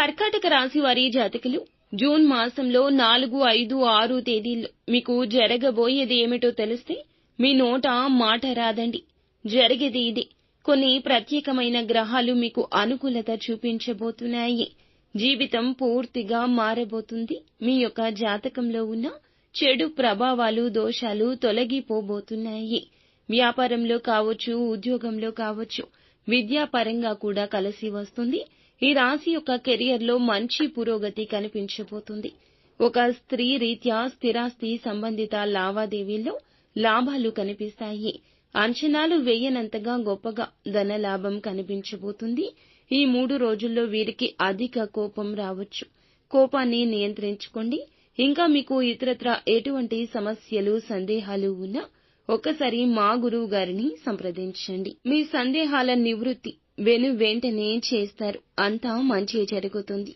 కర్కాటక రాశి వారి జాతకులు జూన్ మాసంలో నాలుగు ఐదు ఆరు తేదీల్లో మీకు జరగబోయేది ఏమిటో తెలిస్తే మీ నోట మాట రాదండి. జరిగేది ఇదే. కొన్ని ప్రత్యేకమైన గ్రహాలు మీకు అనుకూలత చూపించబోతున్నాయి. జీవితం పూర్తిగా మారబోతుంది. మీ యొక్క జాతకంలో ఉన్న చెడు ప్రభావాలు దోషాలు తొలగిపోబోతున్నాయి. వ్యాపారంలో కావచ్చు ఉద్యోగంలో కావచ్చు విద్యాపరంగా కూడా కలిసి వస్తుంది. ఈ రాశి యొక్క కెరియర్లో మంచి పురోగతి కనిపించబోతుంది. ఒక స్త్రీ రీత్యా స్థిరాస్తి సంబంధిత లావాదేవీల్లో లాభాలు కనిపిస్తాయి. అంచనాలు వేయనంతగా గొప్పగా ధన లాభం కనిపించబోతుంది. ఈ మూడు రోజుల్లో వీరికి అధిక కోపం రావచ్చు. కోపాన్ని నియంత్రించుకోండి. ఇంకా మీకు ఇతరత్ర ఎటువంటి సమస్యలు సందేహాలు ఉన్నా ఒక్కసారి మా గురువు గారిని సంప్రదించండి. మీ సందేహాల నివృత్తి వెను వెంటనే చేస్తారు. అంతా మంచి జరుగుతుంది.